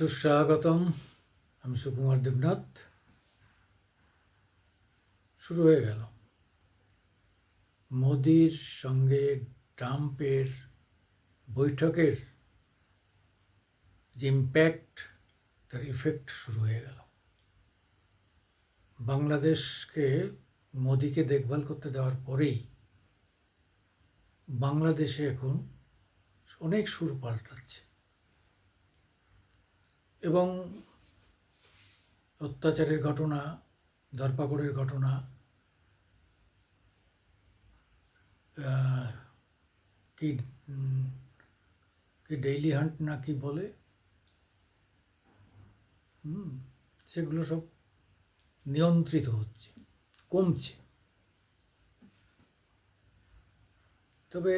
সুস্বাগতম, আমি সুকুমার দেবনাথ। শুরু হয়ে গেল। মোদির সঙ্গে ট্রাম্পের বৈঠকের যে ইম্প্যাক্ট তার ইফেক্ট শুরু হয়ে গেল। বাংলাদেশকে মোদিকে দেখভাল করতে দেওয়ার পরেই বাংলাদেশে এখন অনেক সুর পাল্টাচ্ছে। এবং অত্যাচারের ঘটনা, ধরপাকড়ের ঘটনা কি কি ডেইলি হান্ট না কি বলে? হুম, সেগুলো সব নিয়ন্ত্রিত হচ্ছে, কমছে। তবে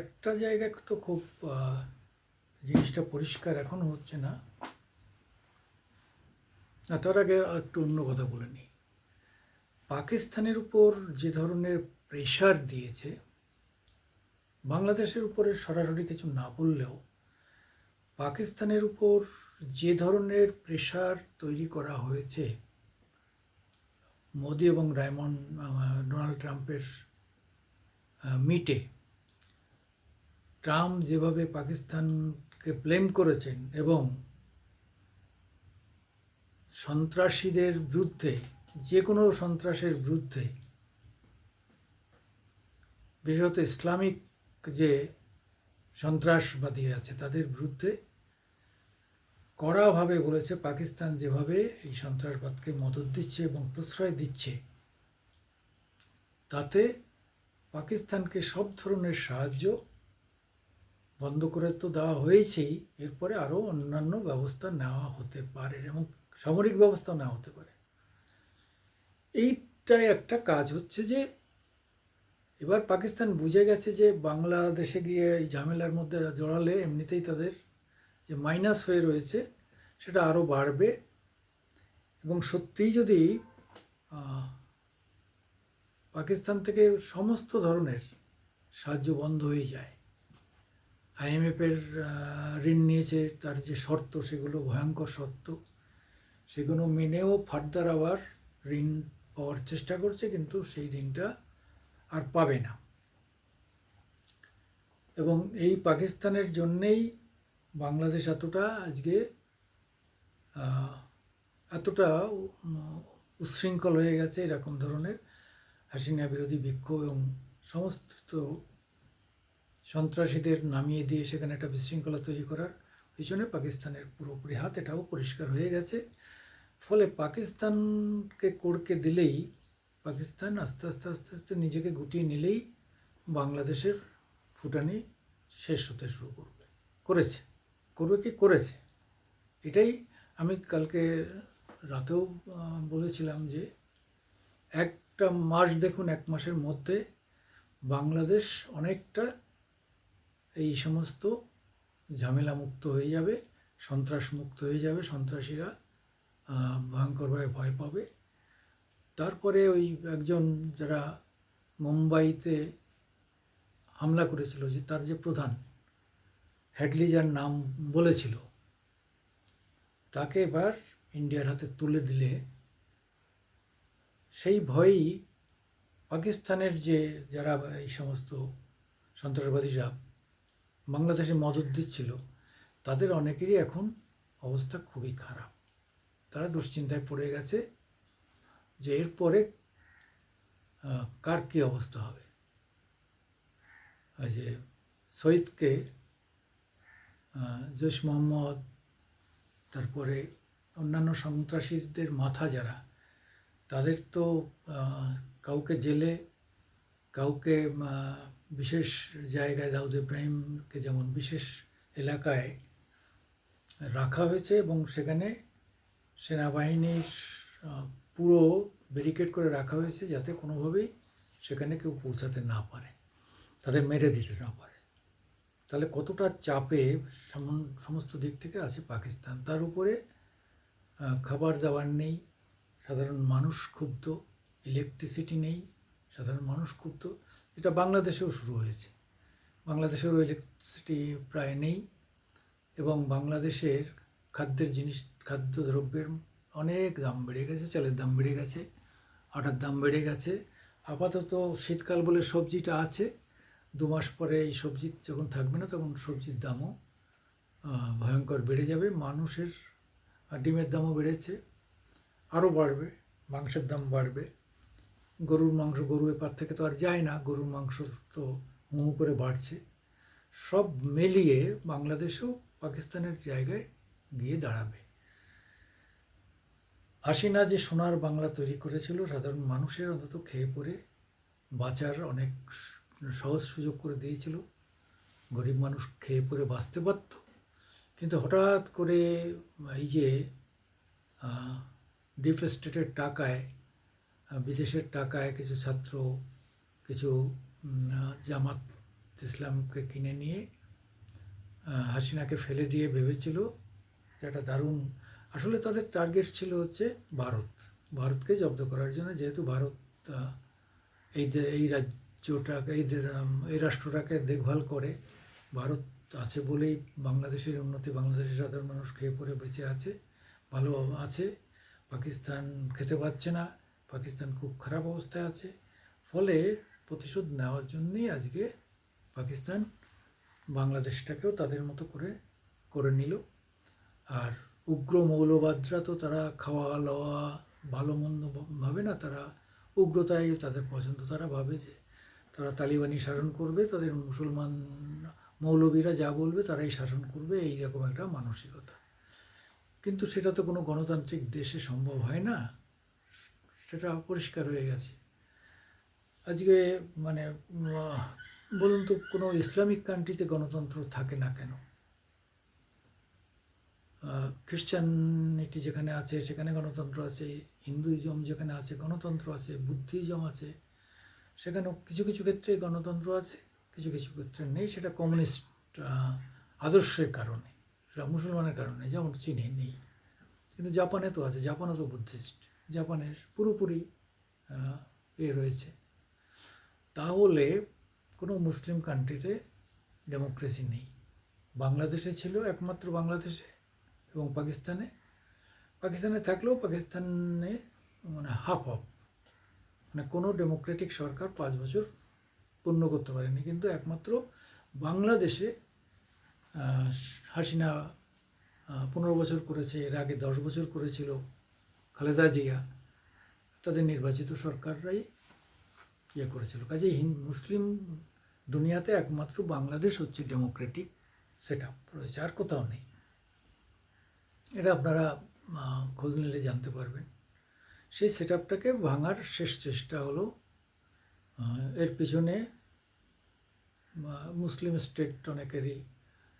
একটা জায়গায় তো খুব জিনিসটা পরিষ্কার এখনও হচ্ছে না। না, তার আগে একটু অন্য কথা বলে নিই। পাকিস্তানের উপর যে ধরনের প্রেশার দিয়েছে, বাংলাদেশের উপরে সরাসরি কিছু না বললেও পাকিস্তানের উপর যে ধরনের প্রেশার তৈরি করা হয়েছে, মোদি এবং রায়মন ডোনাল্ড ট্রাম্পের মিটে ট্রাম্প যেভাবে পাকিস্তানকে ব্লেম করেছেন এবং সন্ত্রাসীদের বিরুদ্ধে যে কোনো সন্ত্রাসের বিরুদ্ধে, বিশেষত ইসলামিক যে সন্ত্রাসবাদী আছে, তাদের বিরুদ্ধে কড়াভাবে বলেছে পাকিস্তান যেভাবে এই সন্ত্রাসবাদকে মদত দিচ্ছে এবং প্রশ্রয় দিচ্ছে, তাতে পাকিস্তানকে সব ধরনের সাহায্য বন্ধ করে তো দেওয়া হয়েছেই, এরপরে আরও অন্যান্য ব্যবস্থা নেওয়া হতে পারে এবং সামরিক ব্যবস্থা না হতে পারে। এইটাই একটা কাজ হচ্ছে যে, এবার পাকিস্তান বুঝে গেছে যে, বাংলাদেশে গিয়ে এই ঝামেলার মধ্যে জড়ালে এমনিতেই তাদের যে মাইনাস হয়ে রয়েছে, সেটা আরও বাড়বে। এবং সত্যিই যদি পাকিস্তান থেকে সমস্ত ধরনের সাহায্য বন্ধ হয়ে যায় আইএমএফের ঋণ নিয়েছে, তার যে শর্ত, সেগুলো ভয়ঙ্কর শর্ত সেগুলো মেনেও ফার্দার আবার ঋণ পাওয়ার চেষ্টা করছে, কিন্তু সেই ঋণটা আর পাবে না। এবং এই পাকিস্তানের জন্যেই বাংলাদেশ এতটা আজকে এতটা উচ্ছৃঙ্খল হয়ে গেছে এরকম ধরনের হাসিনা বিরোধী বিক্ষোভ এবং সমস্ত সন্ত্রাসীদের নামিয়ে দিয়ে সেখানে একটা বিশৃঙ্খলা তৈরি করার পিছনে পাকিস্তানের পুরোপুরি হাত এটাও পরিষ্কার হয়ে গেছে। ফলে পাকিস্তানকে কোড়কে দিলেই, পাকিস্তান আস্তে আস্তে আস্তে আস্তে নিজেকে গুটিয়ে নিলেই বাংলাদেশের ফুটানি শেষ হতে শুরু করবে। করেছে। করবে কি? করেছে। এটাই আমি কালকে রাতেও বলেছিলাম যে একটা মাস দেখুন, এক মাসের মধ্যে বাংলাদেশ অনেকটা এই সমস্ত ঝামেলা মুক্ত হয়ে যাবে সন্ত্রাস মুক্ত হয়ে যাবে, সন্ত্রাসীরা ভয়ঙ্করভাবে ভয় পাবে। তারপরে ওই একজন যারা মুম্বাইতে হামলা করেছিল, যে তার যে প্রধান হ্যাডলি যার নাম বলেছিল, তাকে এবার ইন্ডিয়ার হাতে তুলে দিলে। সেই ভয়েই পাকিস্তানের যে যারা এই সমস্ত সন্ত্রাসবাদীরা বাংলাদেশে মদত দিচ্ছিল, তাদের অনেকেরই এখন অবস্থা খুবই খারাপ। তারা দুশ্চিন্তায় পড়ে গেছে যে এরপরে কার কী অবস্থা হবে? যে সৈয়দকে আহ, জৈশ মোহাম্মদ তারপরে অন্যান্য সন্ত্রাসীদের মাথা যারা তাদের তো কাউকে জেলে কাউকে বিশেষ জায়গায় দাউদ ইব্রাহিমকে যেমন বিশেষ এলাকায় রাখা হয়েছে এবং সেখানে সেনাবাহিনীর পুরো ব্যারিকেড করে রাখা হয়েছে যাতে কোনোভাবেই সেখানে কেউ পৌঁছাতে না পারে। তাদের মেরে দিতে না পারে। তাহলে কতটা চাপে সমস্ত দিক থেকে আছে পাকিস্তান? তার উপরে খাবার দাবার নেই, সাধারণ মানুষ ক্ষুব্ধ ইলেকট্রিসিটি নেই, সাধারণ মানুষ ক্ষুব্ধ। এটা বাংলাদেশেও শুরু হয়েছে। বাংলাদেশেরও ইলেকট্রিসিটি প্রায় নেই এবং বাংলাদেশের খাদ্যের জিনিস, খাদ্যদ্রব্যের অনেক দাম বেড়ে গেছে, চালের দাম বেড়ে গেছে, আটার দাম বেড়ে গেছে। আপাতত শীতকাল বলে সবজিটা আছে, দু মাস পরে এই সবজি যখন থাকবে না তখন সবজির দামও ভয়ঙ্কর বেড়ে যাবে। মানুষের ডিমের দামও বেড়েছে, আরও বাড়বে, মাংসের দাম বাড়বে। গরুর মাংস, গরু এপার থেকে তো আর যায় না, গরুর মাংস তো হু করে বাড়ছে। সব মিলিয়ে বাংলাদেশও পাকিস্তানের জায়গায় গিয়ে দাঁড়াবে। হাসিনা যে সোনার বাংলা তৈরি করেছিল, সাধারণ মানুষের অন্তত খেয়ে পরে বাঁচার অনেক সহজ সুযোগ করে দিয়েছিল। গরিব মানুষ খেয়ে পরে বাঁচতে পারত। কিন্তু হঠাৎ করে এই যে ডিপ টাকায়, বিদেশের টাকায় কিছু ছাত্র, কিছু জামাত ইসলামকে কিনে নিয়ে হাসিনাকে ফেলে দিয়ে ভেবেছিল যে একটা দারুণ, আসলে তাদের টার্গেট ছিল হচ্ছে ভারত। ভারতকে জব্দ করার জন্য যেহেতু ভারত এই এই রাজ্যটাকে, এই এই রাষ্ট্রটাকে দেখভাল করে, ভারত আছে বলেই বাংলাদেশের উন্নতি, বাংলাদেশের সাধারণ মানুষ খেয়ে পরে বেঁচে আছে, ভালো আছে, পাকিস্তান খেতে পাচ্ছে না, পাকিস্তান খুব খারাপ অবস্থায় আছে, ফলে প্রতিশোধ নেওয়ার জন্যই আজকে পাকিস্তান বাংলাদেশটাকেও তাদের মতো করে করে নিল। আর উগ্র মৌলবাদরা তো তারা খাওয়া লওয়া ভালো মন্দ ভাবে না, তারা উগ্রতাই তাদের পছন্দ। তারা ভাবে যে তারা তালিবানি শাসন করবে, তাদের মুসলমান মৌলবীরা যা বলবে তারাই শাসন করবে, এইরকম একটা মানসিকতা। কিন্তু সেটা তো কোনো গণতান্ত্রিক দেশে সম্ভব হয় না। সেটা পরিষ্কার হয়ে গেছে। আজকে মানে বলুন তো কোনো ইসলামিক কান্ট্রিতে গণতন্ত্র থাকে না কেন? খ্রিশ্চানিটি যেখানে আছে, সেখানে গণতন্ত্র আছে হিন্দুইজম যেখানে আছে, গণতন্ত্র আছে বুদ্ধিজম আছে, সেখানেও কিছু কিছু ক্ষেত্রে গণতন্ত্র আছে, কিছু কিছু ক্ষেত্রে নেই, সেটা কমিউনিস্ট আদর্শের কারণে, সেটা মুসলমানের কারণে, যেমন চীনে নেই। কিন্তু জাপানে তো আছে, জাপানও তো বুদ্ধিস্ট জাপানের পুরোপুরি এ রয়েছে। তাহলে কোনো মুসলিম কান্ট্রিতে ডেমোক্রেসি নেই। বাংলাদেশে ছিল একমাত্র বাংলাদেশে এবং পাকিস্তানে পাকিস্তানে থাকলেও পাকিস্তানে মানে হাফ হাফ। মানে কোনো ডেমোক্রেটিক সরকার পাঁচ বছর পূর্ণ করতে পারেনি। কিন্তু একমাত্র বাংলাদেশে হাসিনা পনেরো বছর করেছে, এর আগে দশ বছর করেছিল খালেদা জিয়া, তাদের নির্বাচিত সরকাররাই ইয়ে করেছিল। কাজে মুসলিম দুনিয়াতে একমাত্র বাংলাদেশ হচ্ছে ডেমোক্রেটিক সেট আপ রয়েছে, আর কোথাও নেই। এটা আপনারা খোঁজ নিলে জানতে পারবেন। সেই সেট আপটাকে ভাঙার শেষ চেষ্টা হলো এর পিছনে মুসলিম স্টেট অনেকেরই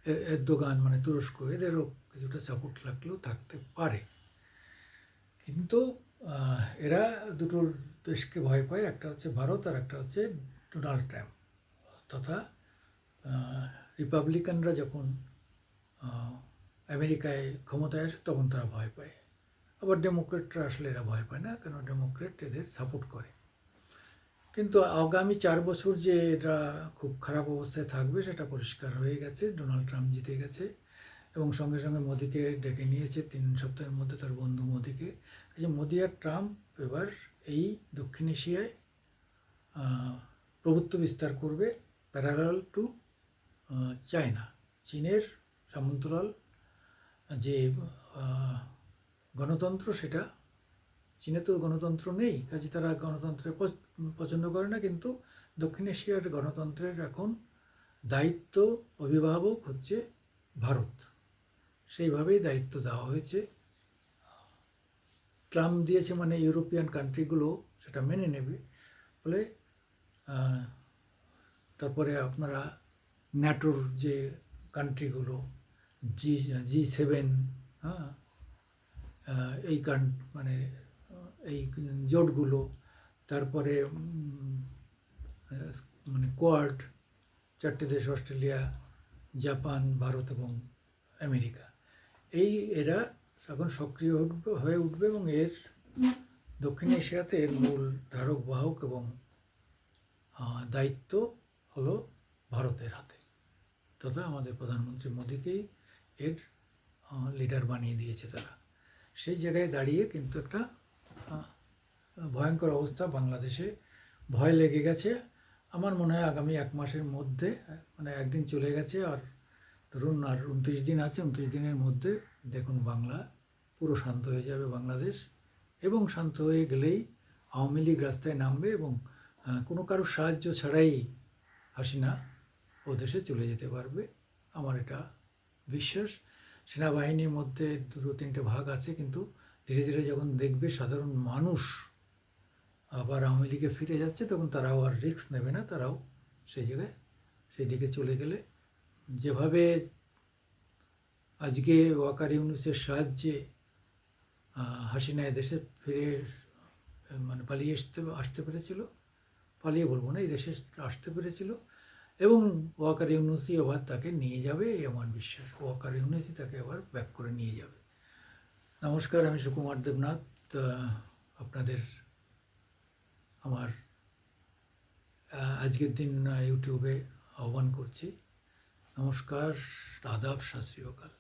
এ- এরদোগান মানে তুরস্ক, এদেরও কিছুটা সাপোর্ট লাগলেও থাকতে পারে। কিন্তু এরা দুটো দেশকে ভয় পায়, একটা হচ্ছে ভারত আর একটা হচ্ছে ডোনাল্ড ট্রাম্প। তথা রিপাবলিকানরা যখন আমেরিকায় ক্ষমতায় আসে, তখন তারা ভয় পায়। আবার ডেমোক্রেটরা আসলে এরা ভয় পায় না কেন ডেমোক্রেট এদের সাপোর্ট করে। কিন্তু আগামী চার বছর যে এটা খুব খারাপ অবস্থায় থাকবে, সেটা পরিষ্কার হয়ে গেছে, ডোনাল্ড ট্রাম্প জিতে গেছে। এবং সঙ্গে সঙ্গে মোদিকে ডেকে নিয়েছে, তিন সপ্তাহের মধ্যে তার বন্ধু মোদিকে। যে মোদি আর ট্রাম্প এবার এই দক্ষিণ এশিয়ায় প্রভুত্ব বিস্তার করবে প্যারালাল টু চায়না চীনের সামন্তরাল যে গণতন্ত্র সেটা, চীনে তো গণতন্ত্র নেই, কাজে তারা গণতন্ত্রের পছ- পছন্দ করে না, কিন্তু দক্ষিণ এশিয়ার গণতন্ত্রের এখন দায়িত্ব অভিভাবক হচ্ছে ভারত। সেইভাবেই দায়িত্ব দেওয়া হয়েছে। ট্রাম্প দিয়েছে মানে ইউরোপিয়ান কান্ট্রিগুলো সেটা মেনে নেবে। ফলে তারপরে আপনারা ন্যাটোর যে কান্ট্রিগুলো জি জি সেভেন হ্যাঁ? এই কান মানে এই জোটগুলো, তারপরে মানে কোয়াড, চারটে দেশ, অস্ট্রেলিয়া, জাপান, ভারত এবং আমেরিকা। এই এরা এখন সক্রিয় হয়ে উঠবে এবং এর দক্ষিণ এশিয়াতে এর মূল ধারক, বাহক এবং দায়িত্ব হলো ভারতের হাতে। তথা আমাদের প্রধানমন্ত্রী মোদীকেই এর লিডার বানিয়ে দিয়েছে তারা। সেই জায়গায় দাঁড়িয়ে কিন্তু একটা ভয়ঙ্কর অবস্থা বাংলাদেশে। ভয় লেগে গেছে। আমার মনে হয় আগামী এক মাসের মধ্যে মানে একদিন চলে গেছে আর ধরুন আর উনত্রিশ দিন আছে, উনত্রিশ দিনের মধ্যে দেখুন বাংলা পুরো শান্ত হয়ে যাবে বাংলাদেশ। এবং শান্ত হয়ে গেলেই আওয়ামী লীগ রাস্তায় নামবে এবং কোনো কারোর সাহায্য ছাড়াই হাসিনা ও দেশে চলে যেতে পারবে। আমার এটা বিশ্বাস সেনাবাহিনীর মধ্যে দুটো তিনটে ভাগ আছে, কিন্তু ধীরে ধীরে যখন দেখবে সাধারণ মানুষ আবার আওয়ামী লীগে ফিরে যাচ্ছে, তখন তারাও আর রিস্ক নেবে না, তারাও সেই জায়গায়, সেই দিকে চলে গেলে। যেভাবে আজকে ওয়াকার ইউনুসের সাহায্যে হাসিনা দেশে ফিরে মানে পালিয়ে আসতে আসতে পেরেছিল, পালিয়ে বলব না, এই দেশে আসতে পেরেছিল এবং ওয়াকার ইউনুসি আবার তাকে নিয়ে যাবে আমার বিশ্বাস। ওয়াকার ইউনুসি তাকে আবার ব্যাক করে নিয়ে যাবে। নমস্কার, আমি সুকুমার দেবনাথ। আপনাদের আমার আজকের দিন ইউটিউবে আহ্বান করছি। নমস্কার, আদাব, শাস্ত্রীয় কাল।